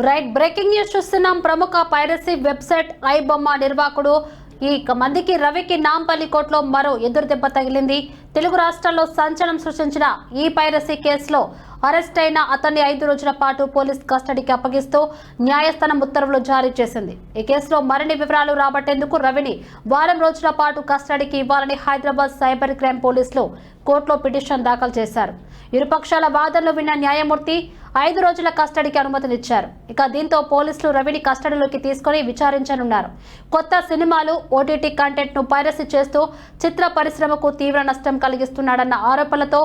Right breaking news చూస్తున్నాం. ప్రముఖ piracy website I బొమ్మ నిర్వాహకుడు ఈ మందికి రవికి నాంపల్లి కోర్టులో మరో ఎదురు దెబ్బ తగిలింది. తెలుగు రాష్ట్రాల్లో సంచలనం సృష్టించిన ఈ పైరసీ కేసులో అరెస్ట్ అయిన అతన్ని ఐదు రోజుల పాటు పోలీస్ కస్టడీకి అప్పగిస్తూ న్యాయస్థానం ఉత్తర్వులు జారీ చేసింది. ఈ కేసులో మరిన్ని వివరాలు రాబట్టేందుకు రవిని వారం రోజుల పాటు కస్టడీకి ఇవ్వాలని హైదరాబాద్ సైబర్ క్రైమ్ పోలీసులు కోర్టులో పిటిషన్ దాఖలు చేశారు. ఇరుపక్షాల వాదనలు విన్న న్యాయమూర్తి ఐదు రోజుల కస్టడీకి అనుమతినిచ్చారు. ఇక దీంతో పోలీసులు రవిని కస్టడీలోకి తీసుకొని విచారించనున్నారు. కొత్త సినిమాలు ఓటీటీ కంటెంట్ను పైరసీ చేస్తూ చిత్ర పరిశ్రమకు తీవ్ర నష్టం కలిగిస్తున్నాడన్న ఆరోపణలతో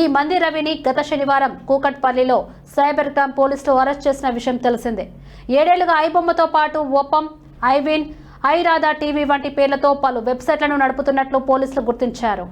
ఈ మంది రవిని గత శనివారం కూకట్పల్లిలో సైబర్ క్రైమ్ పోలీసులు అరెస్ట్ చేసిన విషయం తెలిసిందే. ఏడేళ్ళుగా ఐబొమ్మతో పాటు ఓపం ఐవిన్ ఐరాధా టీవీ వంటి పేర్లతో పలు వెబ్సైట్లను నడుపుతున్నట్లు పోలీసులు గుర్తించారు.